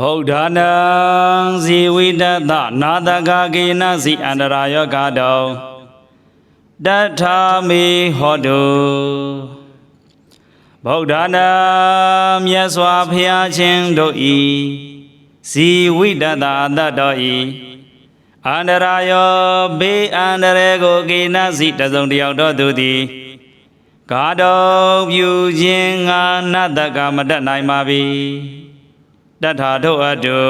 ဗုဒ္ဓနာဇီဝိတတနာတကကေနစီအန္တရာယောဂတောတထာမေဟောတုဗုဒ္ဓနာမြတ်စွာဘုရားရှင်တို့ဤဇီဝိတတအတ္တတော်ဤအန္တရာယောဘေးအန္တရေကိုကေနစီတစုံတယောက်တော်သူသည်ကာတော်ပြုခြင်းငါနတ္တကမတတ်နိုင်ပါပြီ တထာတို့အတု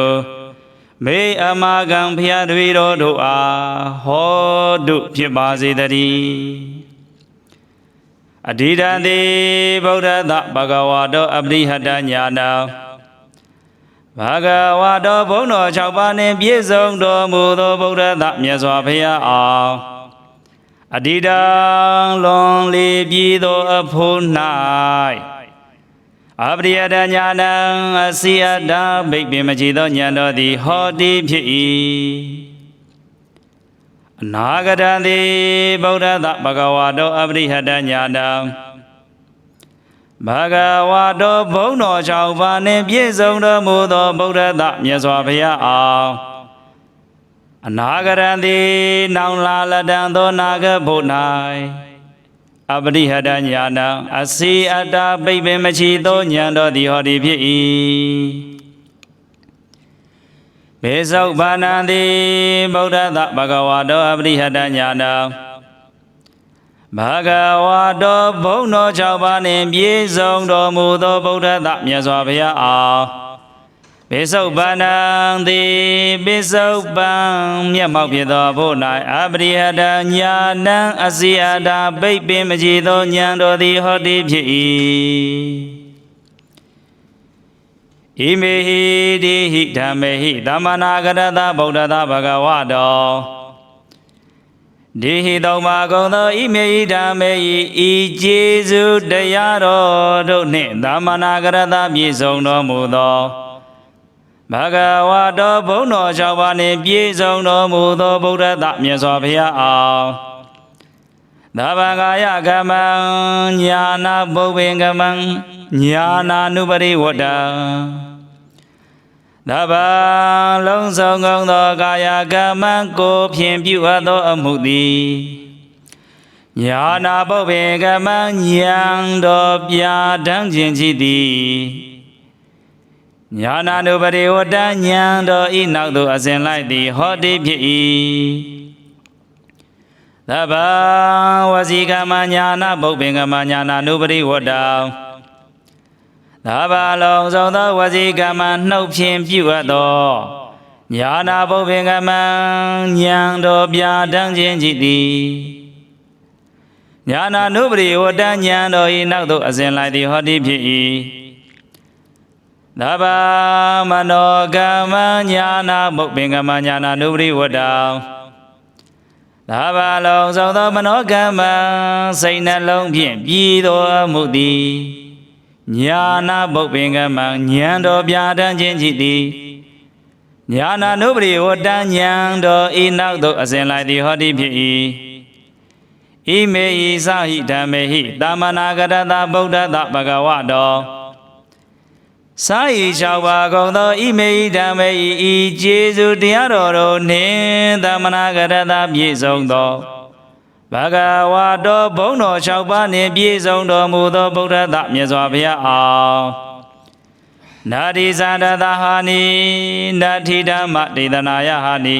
မေအမကံဖျားတွေတော်တို့အားဟောတုဖြစ်ပါစေတည်းအဓိဋ္ဌံတိဗုဒ္ဓတဘဂဝါတောအပရိဟတညာနာဘဂဝါတောဘုန်းတော်၆ပါးနှင့်ပြည့်စုံတော်မူသောဗုဒ္ဓတမြတ်စွာဘုရားအားအဓိတံလွန်လေပြည်သောအဖို့၌ အပရိယတညာနံအစီယတာဘိတ်ပင်မကြည်သောဉာဏ်တော်သည်ဟောတိဖြစ်၏အနာဂတံတိဗုဒ္ဓတဘဂဝါတောအပရိဟတညာနံဘဂဝါတောဘုန်းတော်၆ပါးနှင့်ပြည့်စုံတော်မူသောဗုဒ္ဓတမြတ်စွာဘုရားအားအနာဂရံတိနောင်လာလတံသောနာဂဘု၌ အပရိဟတညာနံအစီအတ္တပိပင်မချီသောဉာဏ်တော်သည်ဟောဒီဖြစ်၏ဘေဇုတ်ဘာနံတိဗုဒ္ဓတဘဂဝါတောအပရိဟတညာနံဘဂဝါတောဘုန်းတော်၆ပါးနှင့်ပြည့်စုံတော်မူသောဗုဒ္ဓတမြတ်စွာဘုရားအား ပိစုပန္နံတိပိစုပံမျက်မှောက်ဖြစ်သောဘု၌အပရိဟတညာနံအစီအတာပိတ်ပင်မကြည်သောဉာဏ်တော်သည်ဟောတိဖြစ်၏ဣမေဟိတိဟိဓမ္မေဟိသမ္မာနာဂရတဗုဒ္ဓတဘဂဝါတောဒီဟိတောမှာကုံသောဣမေဟိဓမ္မေဟိဤကျေစုတရားတော်တို့နှင့်သမ္မာနာဂရတပြည့်စုံတော်မူသော ဘဂဝါတော်ဘုန်းတော်၆ပါးနှင့်ပြည့်စုံတော်မူသောဗုဒ္ဓတမြတ်စွာဘုရားအောင်သဗ္ဗဂာယကမံညာနာပုပ္ပင်ကမံညာနာနုပရိဝတ္တံသဗ္ဗလုံးစုံကုန်သောကာယကမ္မကိုဖြင့်ပြုအပ်သောအမှုသည်ညာနာပုပ္ပင်ကမ္မဉာဏ်တော်ပြာတန်းခြင်းရှိသည် ညာနာနုပရိဝတ္တဉာဏ်တော်ဤနောက်သို့အစဉ်လိုက်သည်ဟောတိဖြစ်၏သဗ္ဗဝစီကမညာနာပုပ္ပင်ကမညာနာနုပရိဝတ္တံသဗ္ဗလုံးစုံသောဝစီကမနှုတ်ဖြင့်ပြုအပ်သောညာနာပုပ္ပင်ကမဉာဏ်တော်ပြာတန်းခြင်းရှိသည်ညာနာနုပရိဝတ္တဉာဏ်တော်ဤနောက်သို့အစဉ်လိုက်သည်ဟောတိဖြစ်၏ သဗ္ဗမနောကမညာနာပုပ္ပင်ကမညာနာနုပရိဝတ္တံသာဘာလုံးစုံသောမနောကမ္မစိတ်နှလုံးဖြင့်ပြည်တော်မူသည်ညာနာပုပ္ပင်ကမ္မဉာဏ်တော်ပြာတန်းခြင်းရှိသည်ညာနာနုပရိဝတ္တဉာဏ်တော်ဤနောက်သို့အစဉ်လိုက်သည်ဟောတိဖြစ်၏ဣမေဤသဟိဓမ္မေဟိတာမနာဂရတဗုဒ္ဓတဘဂဝတော စာဤ၆ပါးကုန်သောဣမေဟိဓမ္မေဤဤကျေစုတရားတော်တို့နှင့်သမနာကရတပြည့်စုံသောဘဂဝါတော်ဘုန်းတော်၆ပါးနှင့်ပြည့်စုံတော်မူသောဗုဒ္ဓတမြတ်စွာဘုရားအောင်နာတိဇာတသဟာနိနာတိဓမ္မဒေသနာယဟာနိ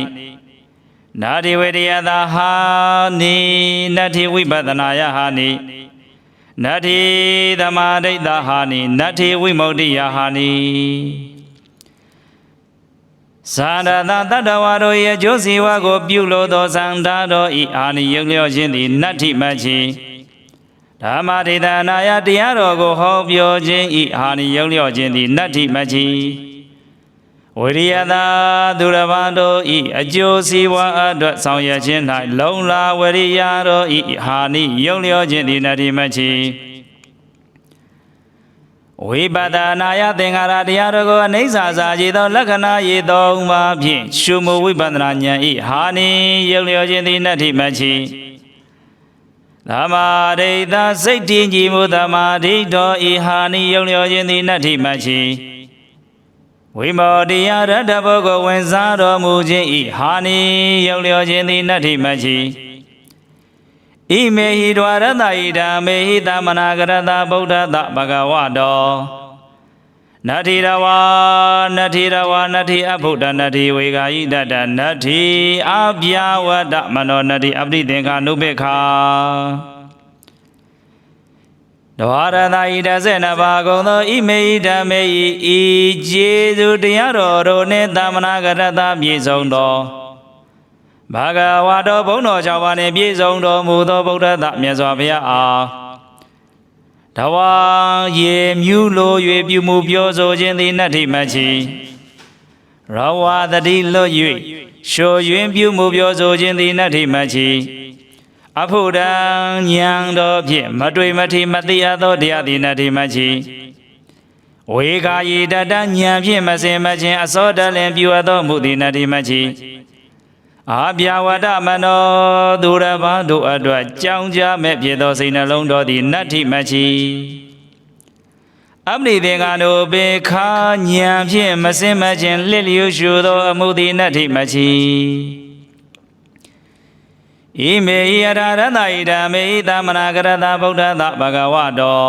နာတိဝေရိယသဟာနိနတ္ထိဝိပဿနာယဟာနိ နတ္ထိသမာဓိတဟာနိနတ္ထိဝိမု ക്തി ယဟာနိသာရတတတ္တဝါတို့၏အကျိုးစီဝါကို ပြုလို့သောသံဃာတော်ဤအာနိယုတ်လျော့ခြင်းသည်နတ္ထိမချီဓမ္မဒေသနာယတရားတော်ကိုဟောပြောခြင်းဤအာနိယုတ်လျော့ခြင်းသည်နတ္ထိမချီ ဝိရိယသာသူရဘာတို့ဤအကျိုးစီဝါအတွက်ဆောင်ရွက်ခြင်း၌လုံလာဝရိယတော်ဤဟာနိယုတ်လျော့ခြင်းသည်နတ္ထိမချီဝိပဿနာယသင်္ခါရတရားတော်ကိုအိဋ္ဌာစာကြည်သော လက္ခဏာရည်သုံးပါးဖြင့်ရှုမှုဝိပဿနာဉာဏ်ဤဟာနိယုတ်လျောခြင်းသည်နတ္ထိမချီသမာဓိတစိတ်တည်ကြည်မှုသမာဓိတော်ဤဟာနိယုတ်လျောခြင်းသည်နတ္ထိမချီ ဝဝိမောတိယရတ္တဘောကိုဝင်စားတော်မူခြင်းဤဟာနိရောက်လျောခြင်းသည်နတ္ထိမချီဣမေဟိဒွာရတ္တဣဒာမေဟိသမနာကရတဗုဒ္ဓတဘဂဝတောနတ္ထိရဝါနတ္ထိရဝါနတ္ထိအဖုဒ္ဒနတ္ထိဝေဂာယိတတနတ္ထိအပြာဝတ္တမနောနတ္ထိအပတိသင်္ခာနုပေခာ ဒဝရတဤတဆေနဘာကုံသောဣမေဣဓမ္မေဤဤကျေသူတရားတော်တို့နှင့်သမနာကရတပြည့်စုံသောဘာဂဝါတော်ဘုန်းတော်၆ပါးနှင့်ပြည့်စုံတော်မူသောဗုဒ္ဓတမြတ်စွာဘုရားအားတဝါရေမြူလို၍ပြုမှုပြောဆိုခြင်းသည်နတ္ထိမချီရဝါတတိလွတ်၍လျှိုယွင်းပြုမှုပြောဆိုခြင်းသည်နတ္ထိမချီ အဖို့တံဉာဏ်တော်ဖြင့်မတွေ့မထိမသိအပ်သောတရားသည်နတ္ထိမချီဝေကာယီတတဉာဏ်ဖြင့်မစင်မခြင်းအစောတလင်ပြုအပ်သောမှုသည်နတ္ထိမချီအာပြဝတ္တမနောသူရဘာတို့အတွက်ကြောင်းကြမဲ့ဖြစ်သောစိတ်နှလုံးတော်သည်နတ္ထိမချီအပ္ပိသင်္ကနုပေခာဉာဏ်ဖြင့်မစင်မခြင်းလစ်လျူရှုသောအမှုသည်နတ္ထိမချီ ဣမေဟိအရာရတ္တဣဒာမေဟိသမနာကရတဗုဒ္ဓသဘဂဝတော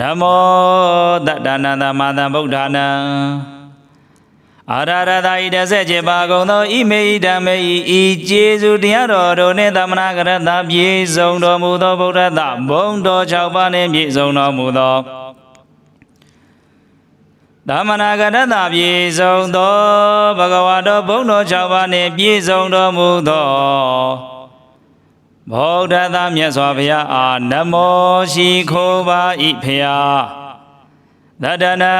နမောတတ္တနန္တမသံဗုဒ္ဓနာအာရရတဣတဆက်ခြင်းပါကုန်သောဣမေဣဓမ္မေဤဤကျေစုတရားတော်တို့နှင့်သမနာကရတပြည့်စုံတော်မူသောဗုဒ္ဓသဘုံတော်၆ပါးနှင့်ပြည့်စုံတော်မူသောသမနာကရတပြည့်စုံသောဘဂဝါတော်ဘုံတော်၆ပါးနှင့်ပြည့်စုံတော်မူသော ဗုဒ္ဓသာမြတ်စွာဘုရားအားနမောရှိခိုးပါ၏ဖျားသတ္တနံ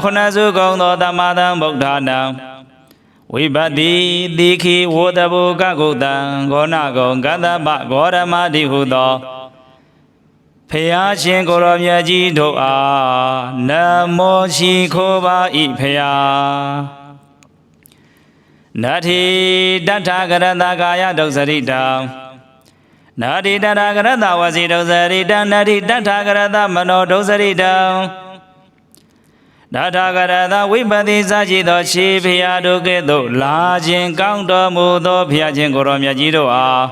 ခုနစုကုံသောတမသံဗုဒ္ဓနာဝိပတိတိခိဝေတဘူကကုတံဂောနကုံကတ္တပဂောရမတိဟုသောဖျားရှင်ကိုရောမြတ်ကြီးတို့အားနမောရှိခိုးပါ၏ဖျားနတ္ထိတထကရတကာယဒုစရိတံ နာတိတထာကရတဝစီဒုစရိတံနာတိတထာကရတမနောဒုစရိတံနာထာကရတဝိပတိစရှိသောရှေးဖရာတို့ကဲ့သို့လာခြင်းကောင်းတော်မူသောဖရာခြင်းကိုရောမြတ်ကြီးတို့အား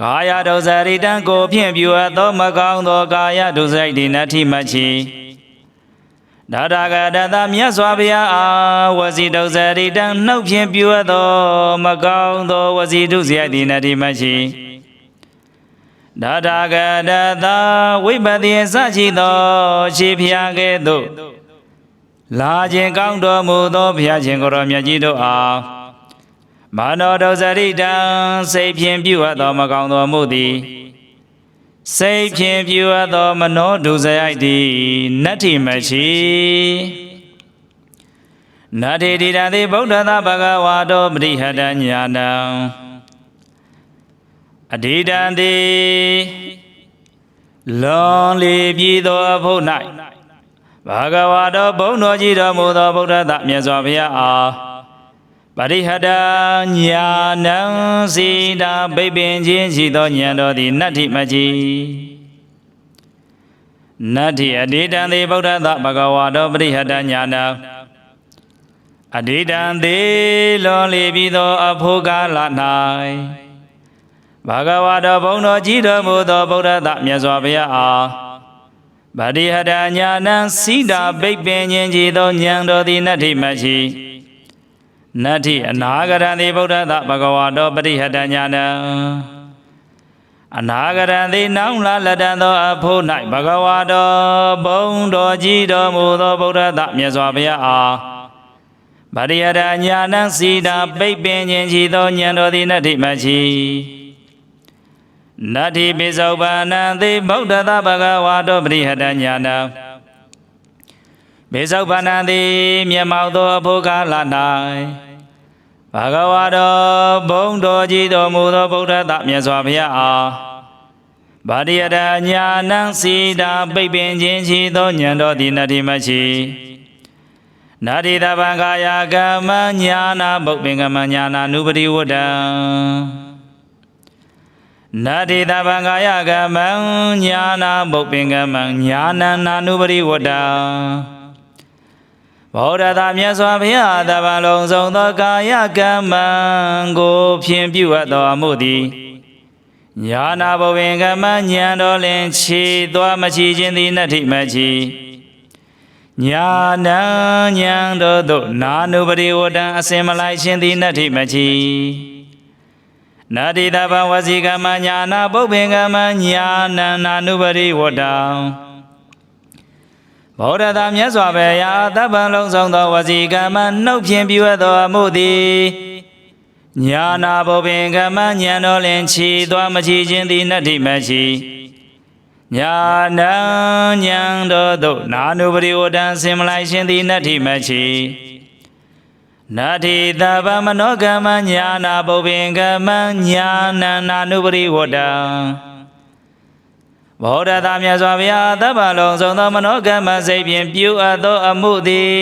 ကာယဒုစရိတံကိုဖြင့်ပြုအပ်သောမကောင်းသောကာယဒုစရိတိနတ္ထိမချီဒါတာကတတမြတ်စွာဘုရားအားဝစီဒုစရိတံနှုတ်ဖြင့်ပြုအပ်သောမကောင်းသောဝစီဒုစရိုက်တိနတ္ထိမချီ ဒါတာကတသာဝိပတိအစရှိသောရှေးဖျားကဲ့သို့လာခြင်းကောင်းတော်မူသောဘုရားရှင်ကိုရောမြတ်ကြီးတို့အားမာနောဒုစရိတံစိတ်ဖြင့်ပြုအပ်သောမကောင်းသောမှုသည်စိတ်ဖြင့်ပြုအပ်သောမနောဒုစရိုက်သည်နတ္ထိမရှိနတ္ထိတိတံသည်ဗုဒ္ဓသာဘဂဝါတောပရိဟတညာဏံ အဓိတံတိလွန်လေပြည်သောအဖို့၌ဘာဂဝါတော်ဘုန်းတော်ကြီးတော်မူသောဗုဒ္ဓသမြတ်စွာဘုရားအားပရိဟတညာဏံစီတာဗိပင်ချင်းရှိသောဉာဏ်တော်သည်နတ္ထိမကြီးနတ္ထိအဓိတံတိဗုဒ္ဓသဘဂဝါတော်ပရိဟတညာဏံအဓိတံတိလွန်လေပြည်သောအဖို့ကာလ၌ ဘာဂဝါတော်ဘုံတော်ကြီးတော်မူသောဗုဒ္ဓသမြတ်စွာဘုရားအားဗတိဟတညာဏံစိတာဘိတ်ပင်ခြင်းကြီးသောဉာဏ်တော်သည်နတ္ထိမရှိနတ္ထိအနာဂရံသည်ဗုဒ္ဓသဘဂဝါတော်ပရိဟတညာဏံအနာဂရံသည်နောင်လာလက်တံသောအဖို့၌ဘဂဝါတော်ဘုံတော်ကြီးတော်မူသောဗုဒ္ဓသမြတ်စွာဘုရားအားဗရိယရညာဏံစိတာပိတ်ပင်ခြင်းရှိသောဉာဏ်တော်သည်နတ္ထိမရှိ နတ္ထိပိစုပ္ပန္နသေဗုဒ္ဓသဗ္ဗဂဝါတောပရိဟတညာနာပိစုပ္ပန္နသေမျက်မှောက်သောအဖို့ကာလ၌ဘဂဝါတော်ဘုံတော်ကြီးတော်မူသောဗုဒ္ဓသမြတ်စွာဘုရားအားဗာတိယတညာနံစီတာပိတ်ပင်ခြင်းရှိသောဉာဏ်တော်သည်နတ္ထိမရှိနာတိတဗံကာယကမ္မညာနာပုပ္ပင်ကမ္မညာနာနုပတိဝတ္တံ နာတိတဗံကာယကမံညာနာပုပ္ပင်ကမံညာနန္နာနုပရိဝတ္တဗောဓတာမြတ်စွာဘုရားတပံလုံးစုံသောကာယကမ္မံကိုဖြင့်ပြုအပ်တော်မူသည်ညာနာဘဝင်ကမ္မညံတော်လင်ခြေသွားမချီခြင်းသည်နတ္ထိမချီညာနံညံတော်သို့နာနုပရိဝတံအစင်မလိုက်ခြင်းသည်နတ္ထိမချီ နာတိတဘဝစီကမ္မညာနာပုပ္ပင်ကမ္မညာနံနာနုပရိဝတံဗောဓတာမြတ်စွာဘုရားတပ္ပံလုံးစုံသောဝစီကမ္မနှုတ်ဖြင့်ပြုအပ်တော်မူသည်ညာနာဘုပင်ကမ္မညံတော်လင်ခြီသွားမချီခြင်းသည်နတ္ထိမချီညာနံညံတော်သို့နာနုပရိဝတံစင်မလိုက်ခြင်းသည်နတ္ထိမချီ နာတိတဗ္ဗမနောကမ္မညာနာဘုပင်ကမ္မညာနံနာနုပရိဝတံဘောဓတာမြတ်စွာဘုရားတပ္ပလုံးစုံသောမနောကမ္မစိတ်ဖြင့်ပြုအပ်သောအမှုသည်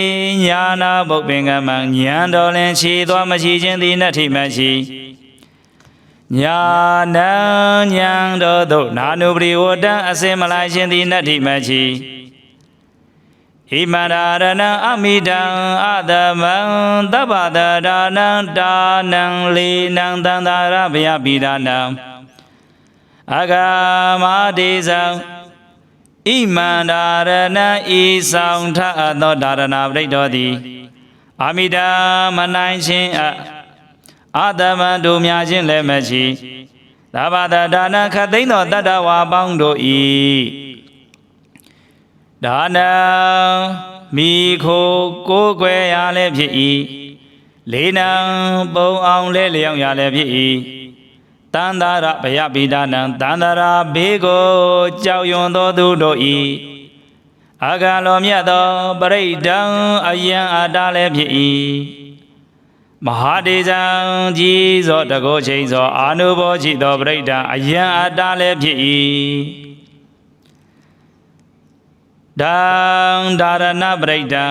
ညာနာဘုပင်ကမ္မညာတော်လင်ခြေသွားမချီခြင်းသည်နတ္ထိမရှိညာနံညံတော်သို့နာနုပရိဝတံအစင်မလိုက်ခြင်းသည်နတ္ထိမရှိ ဣမန္တာရဏံအမိတံအတမံသဗ္ဗတဒါနံတာနံလေနံတန္တာရဘယပိဒါနံအဂမတိဇံဣမန္တာရဏံဤဆောင်ထအပ်သောဒါရဏပရိတော်သည်အမိတံမနိုင်ခြင်းအအတမံတို့များခြင်းလည်းမရှိသဗ္ဗတဒါနံခတ်သိမ်းသောတတ္တဝါပေါင်းတို့၏ ဒါနံမိခိုကိုးကွယ်ရလည်းဖြစ်၏လေးနံပုံအောင်လဲလျောင်းရလည်းဖြစ်၏တန္တာရဘယပိဒါနံတန္တာရာဘေးကိုကြောက်ရွံသောသူတို့၏အာဂလောမြတ်သောပရိဒံအယံအာတလည်းဖြစ်၏မဟာဒေဇံကြီးသောတကောချိန်သောအာနုဘောရှိသောပရိဒံအယံအာတလည်းဖြစ်၏ ဒံဒါရဏပရိဒံ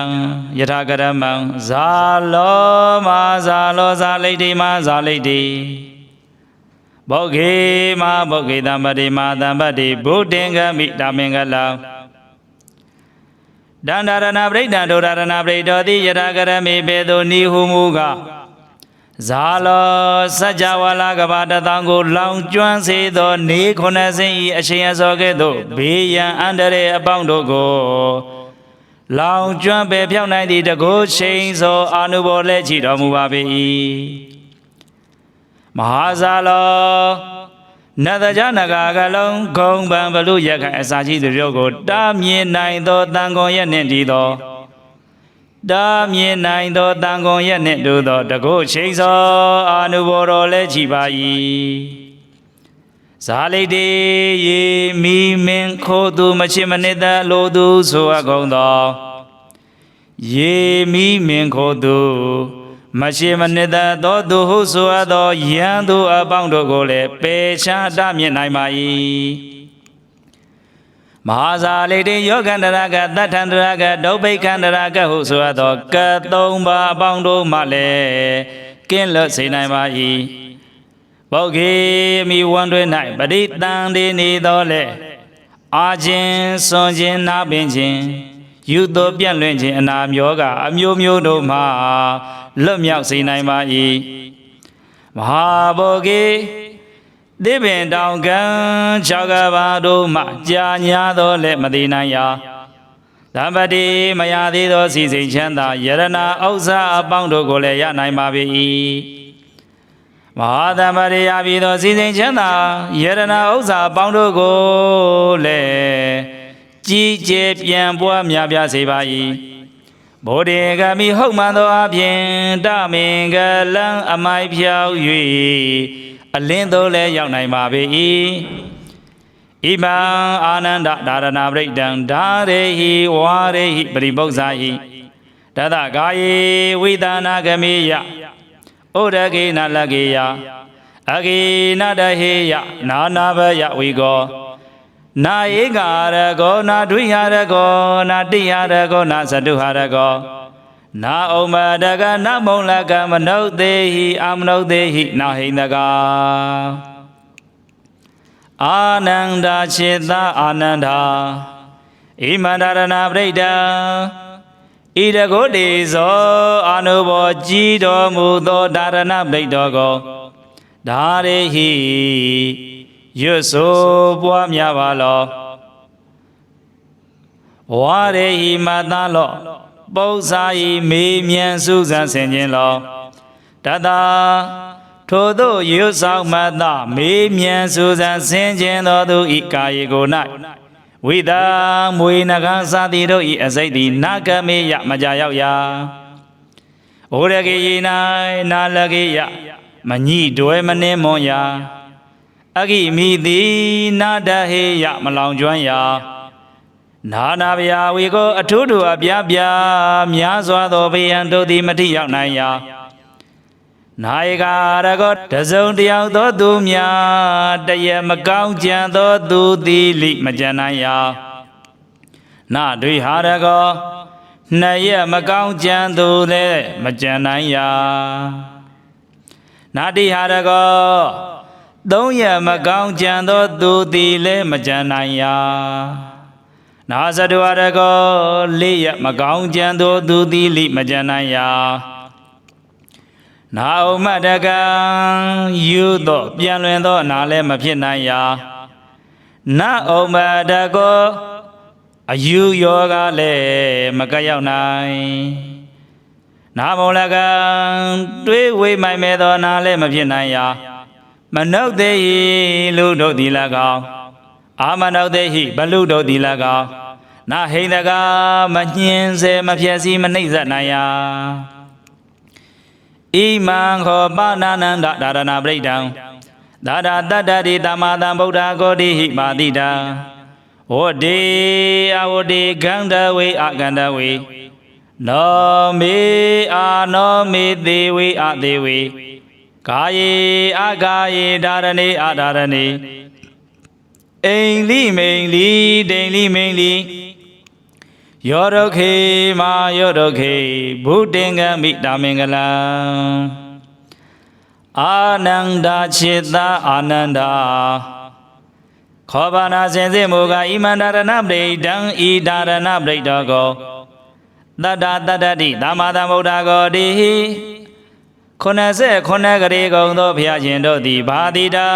ယထာကရမံဇာလောမာဇာလောဇာလိတ်တိမာဇာလိတ်တိဘောဂေမာဘောဂေတံပတိမာတံပတိဘုဒ္ဓင်္ဂမိတာမင်္ဂလံဒန္တာရဏပရိဒံဒုရရဏပရိတောတိယထာကရမေဘေသောနိဟုမူက ဇာလောစัจ java လာကဘာတတံကို လောင်ကျွမ်းစေသောနေခုနှစ်စင်းဤအရှင်အစောကဲ့သို့ဘေးရန်အန္တရာယ်အပေါင်းတို့ကိုလောင်ကျွမ်းပေဖြောင်းနိုင်သည့်တကုချိန်သောအာနုဘောလက်ချီတော်မူပါပေ၏မဟာဇာလောနတကြနဂါကလုံးဂုံပံဘလူရခိုင်အစာရှိသူတို့ကိုတားမြင်နိုင်သောတန်ခွန်ရဲ့နှင့်တည်သော တားမြင်နိုင်သောတန်ခွန်ရဲ့နှင့်တူသောတကုချိန်သောအာနုဘောတော်လည်းချီပါ၏ဇာလိတေယေမိမင်ခိုးသူမချစ်မနစ်သက်လိုသူဆိုအပ်ကုန်သောယေမိမင်ခိုးသူမရှိမနစ်သက်သောသူဟုဆိုအပ်သောယံသူအပေါင်းတို့ကိုလည်းပေချာတမြင့်နိုင်ပါ၏ မဟာဇာလိတေယောဂန္တရကတထန္တရကဒုဗ္ဗိခန္တရကဟုဆိုအပ်သောကသုံးပါအပေါင်းတို့မှလည်းကင်းလွတ်စေနိုင်ပါ၏ပုဂ္ဂေမိဝန္တွင်၌ပရိတန်တေနေတော်လေအာခြင်းစွန်ခြင်းနာပင်ခြင်းယူသောပြန့်လွင့်ခြင်းအနာမျောကအမျိုးမျိုးတို့မှလွတ်မြောက်စေနိုင်ပါ၏မဟာဘောဂေ သစ်ပင်တောင်ကံ၆ကဘာတို့မှကြာညာသောလည်းမသိနိုင်ရာသမ္ပတိမရသေးသောစီစိန်ချမ်းသာယရဏဥစ္စာအပေါင်းတို့ကိုလည်းရနိုင်ပါပေ၏မဟာသမ္ပရိယာပြည်သောစီစဉ်ချမ်းသာယရဏဥစ္စာအပေါင်းတို့ကိုလည်းကြီးကျယ်ပြန်ပွားများပြားစေပါ၏ဗောဓေကမိဟုတ်မှန်သောအပြင်တမင်္ဂလံအမိုက်ဖြောက်၍ အလင်းသို့လည်းရောက်နိုင်ပါပေ၏ဣမံအာနန္ဒဒါရဏပရိဒံဓာရေဟိဝါရေဟိပရိပု္ပ္ပဇာဟိတသကာယေဝိသနာဂမေယဩရကေနလကေယအကေနတဟေယနာနာဘယဝိကောနာဧကာရကောနာဒွိဟာရကောနာတိဟာရကောနာသတုဟာရကော နာဩမတကနာမုံလကမနုဿေဟိအာမနုဿေဟိနာဟိန္ဒကာအာနန္ဒာခြေသာအာနန္ဒာဣမန္တရဏပရိဒံဤတကုတေဇောအာနုဘောကြည်တော်မူသောဒါရဏပိတ်တော်ကိုဒါရေဟိရွတ်ဆိုပွားများပါလောဝါရေဟိမတလော ပု္ပ္ပာဤမေးမြန်းစုစံဆင်ခြင်းလောတတထို့သောရွတ်ဆောင်မတ်သောမေးမြန်းစုစံဆင်ခြင်းသောသူဤကာယေကို၌ဝိတာမွေနဂံစာတိတို့ဤအစိတ်သည်နာကမေယမကြရောက်ရာဩရကေယေ၌နာလကေယမညိတွဲမနှင်းမွန်ရာအဂိမိတိနာတဟေယမလောင်ကျွမ်းရာ နာနာဗျာဝေကိုအထုထုအပြားပြားများစွာသောဘေယံတို့သည်မထိရောက်နိုင်ရာနာယကရကောတစုံတယောက်သောသူများတရမကောင်းကြံသောသူသည်လိမကြံနိုင်ရာနာတွေဟာရကောနှစ်ရက်မကောင်းကြံသူလည်းမကြံနိုင်ရာနာတိဟာရကောသုံးရက်မကောင်းကြံသောသူသည်လည်းမကြံနိုင်ရာ နာဇတဝရကောလေးရက်မကောင်းကြံသောသူသည်လိမကြံနိုင်ရာနာဥမတကံယူသောပြန်လွင်သောအနာလည်းမဖြစ်နိုင်ရာနာဥမတကောအယူယောကလည်းမကရောက်နိုင်နာမောလကံတွေးဝေးမိုင်မဲ့သောနာလည်းမဖြစ်နိုင်ရာမနုဿေဟိလူတို့သည်၎င်းအာမနုဿေဟိဘလူတို့သည်၎င်း နာဟိန္ဒကမညှင်းစေမဖြည့်စည်းမနှိမ့်ဆက်နိုင်ရာဣမံခောပါဏာနန္ဒဒါရဏပရိဒံဒါဒတတ္တတိတမတံဗုဒ္ဓဂောတိဟိပါတိတံဝတ္တေအဝတ္တေခန္ဓဝေအခန္ဓဝေနောမေအာနောမေသေးဝေအသေးဝေကာယေအကာယေဒါရဏေအဒါရဏေအိမ်လိမိန်လိဒိန်လိမိန်လိ ယောဒုခေမာယောဒုခေဘုတင်္ဂမိတာမင်္ဂလံအာနန္ဒာจิตာအာနန္ဒာခောဘာနာစင်စစ်မူကဣမန္တရဏပရိဒံဤဒါရဏပရိတောကောတတ္တတတ္တတိသမ္မာသမ္ဗုဒ္ဓကောတိ89ကလေးကုံသောဘုရားရှင်တို့သည်ဘာတိတံ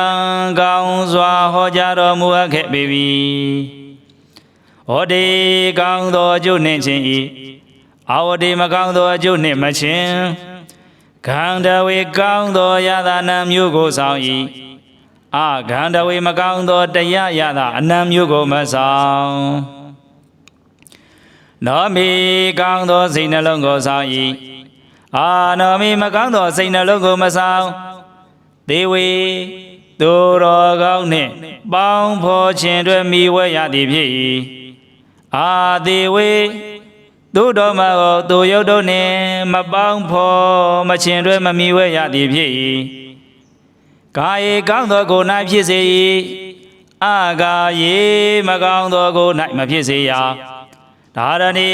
ကောင်းစွာဟောကြားတော်မူအပ်ခဲ့ပေ ပြီဟောဒီကောင်းသောအကျိုးနှင့်ခြင်းဤအာဝတိမကောင်းသောအကျိုးနှင့်မခြင်းခန္ဓဝေကောင်းသောယသာနာမျိုးကိုဆောင်၏အာခန္ဓဝေမကောင်းသောတရားယသာအနံမျိုးကိုမဆောင်နောမိကောင်းသောစိတ်နှလုံးကိုဆောင်၏အာနောမိမကောင်းသောစိတ်နှလုံးကိုမဆောင်သေဝေသူတော်ကောင်းနှင့်ပေါင်းဖော်ခြင်းတွင်မိဝဲရသည်ဖြစ်၏ အာသေဝေသူတော်မဟောသူရုပ်တို့နှင့်မပေါင်းဖော်မခြင်းတွင်မမိဝဲရသည်ဖြစ်၏ကာယေကောင်းသောကိုယ်၌ဖြစ်စေ၏အာကာယေမကောင်းသောကိုယ်၌မဖြစ်စေရဒါရဏီ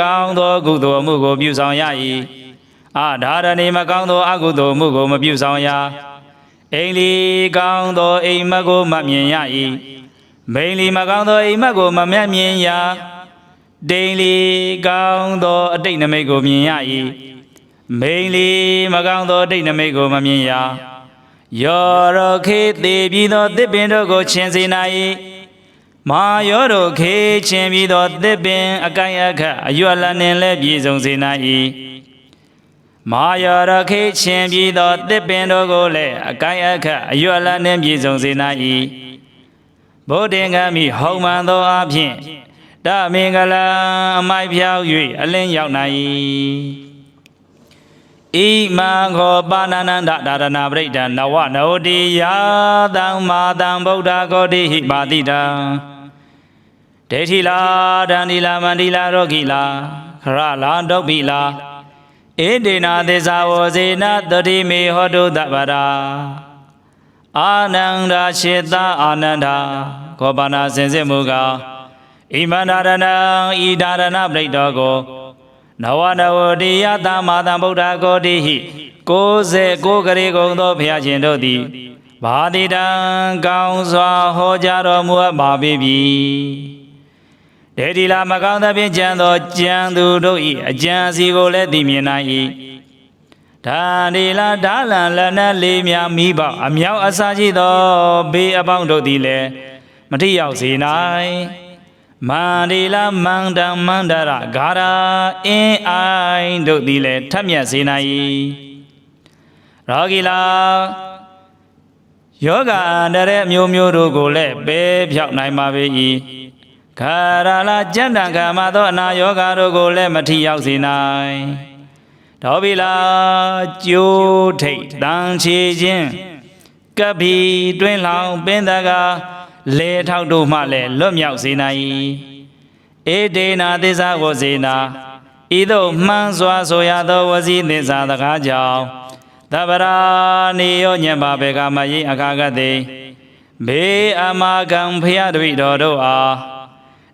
ကောင်းသောကုသိုလ်မှုကိုပြုဆောင်ရ၏အာဒါရဏီမကောင်းသောအကုသိုလ်မှုကိုမပြုဆောင်ရအိမ်လီကောင်းသောအိမ်မက်ကိုမမြင်ရ၏ မိန်လီမကောင်းသောအိမ်မက်ကိုမမျက်မြင်ရဒိန်လီကောင်းသောအတိတ်နမိတ်ကိုမြင်ရ၏မိန်လီမကောင်းသောအတိတ်နမိတ်ကိုမမြင်ရယောရခေသေးပြီးသောသစ်ပင်တို့ကိုချင်းစေနာ၏မာယောတို့ခေချင်းပြီးသောသစ်ပင်အကိုင်အခတ်အရွက်လနှင့်လည်းပြည့်စုံစေနာ၏မာယောရခေချင်းပြီးသောသစ်ပင်တို့ကိုလည်းအကိုင်အခတ်အရွက်လနှင့်ပြည့်စုံစေနာ၏ ဗုဒ္ဓင်္ဂမိဟောင်းမှန်သောအဖြစ်တမင်္ဂလံအမိုက်ဖြောက်၍အလင်းရောက်နိုင်ဣမံခောပါဏာနန္ဒဒါရဏပရိဒံနဝနဝတိယာတံမာတံဗုဒ္ဓဂောတိဟိပါတိတံဒေထိလာဒန္ဒီလာမန္ဒီလာရောဂီလာခရလာဒုဗ္ဗိလာဧတေနာသေဇာဝဇေနတတိမေဟောတုတပရာ အာနန္ဒာရှေတအာနန္ဒာခောပါဏာစင်စစ်မူကားဣမန္တရဏံဤဒါရဏပရိတောကိုနဝနဝတိယသမ္မာသမ္ဗုဒ္ဓဂောတိဟိ69ကရေကုံသောဘုရားရှင်တို့သည်ဘာတိတံကောင်းစွာဟောကြားတော်မူအပ်ပါပေပြီဒေဒီလာမကောင်းသဖြင့်ကြံသောကြံသူတို့၏အကြံစီကိုလည်းသိမြင်နိုင်၏ ဒါဒီလာဓာလံလက်နက်လေးများမိဘအမြောက်အစားရှိသောဘေးအပေါင်းတို့သည်လည်းမထိရောက်စေနိုင်မန္ဒီလာမန္တံမန္တရဂါရာအင်းအိုင်တို့သည်လည်းထက်မြက်စေနိုင်၏ရောဂီလာယောဂအန္တရာယ်မျိုးမျိုးတို့ကိုလည်းပယ်ဖြောက်နိုင်ပါပေ၏ခါရလာကြံ့တံကာမသောအနာယောဂတို့ကိုလည်းမထိရောက်စေနိုင် တော်ပြီလားကျိုးထိတ်တန်ချေခြင်းကပ်ပြီတွင်းလောင်ပင်တကားလေထောက်တို့မှလည်းလွတ်မြောက်စေနိုင်၏ဧဒေနာသစ္စာကိုစေနာဤသို့မှန်းစွာဆိုရသောဝစီသစ္စာတကားကြောင့်သဗ္ဗရာနေယောညံပါဘေကမယိအခါကတိဘေအမကံဖယတပိတော်တို့အား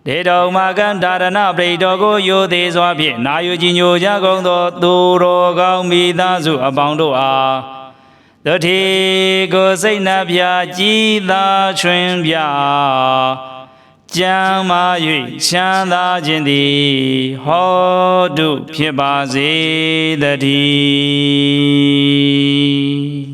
ဒေတောမကံဒါရဏပရိတော်ကိုယိုသေးစွာဖြင့်နာယူကြည်ညိုကြကုန်သောသူတော်ကောင်းမိသားစုအပေါင်းတို့အားတတိကိုစိတ်နှပြကြည်သာချွင်ပြကြမ်းမာ၍ချမ်းသာခြင်းသည်ဟောတုဖြစ်ပါစေတည်း